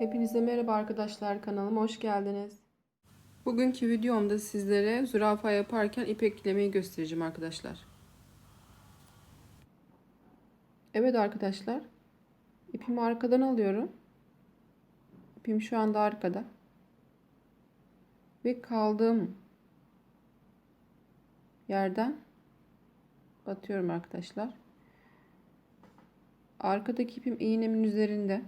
Hepinize merhaba arkadaşlar kanalıma hoş geldiniz. Bugünkü videomda sizlere zürafa yaparken ipek eklemeyi göstereceğim arkadaşlar. Evet arkadaşlar. ipimi arkadan alıyorum. İpim şu anda arkada. Ve kaldığım yerden batıyorum arkadaşlar. Arkadaki ipim iğnemin üzerinde.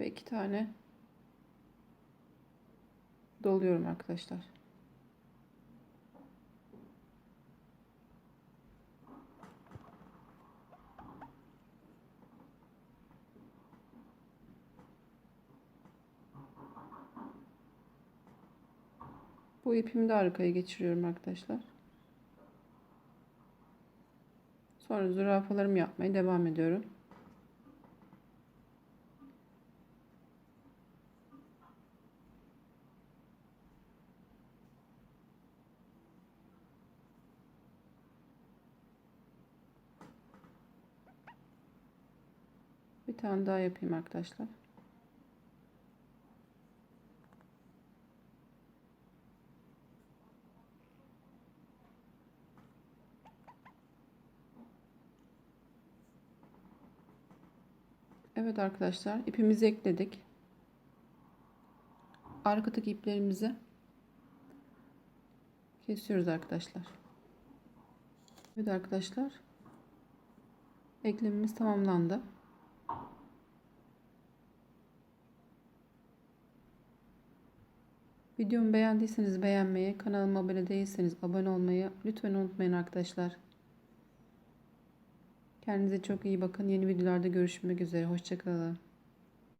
Ve iki tane doluyorum arkadaşlar. Bu ipimi de arkaya geçiriyorum arkadaşlar. Sonra zürafalarımı yapmaya devam ediyorum. Bir tane daha yapayım arkadaşlar. Evet arkadaşlar ipimizi ekledik. Arkadaki iplerimizi kesiyoruz arkadaşlar. Evet arkadaşlar eklemimiz tamamlandı. Videomu beğendiyseniz beğenmeyi, kanalıma abone değilseniz abone olmayı lütfen unutmayın arkadaşlar. Kendinize çok iyi bakın. Yeni videolarda görüşmek üzere. Hoşçakalın.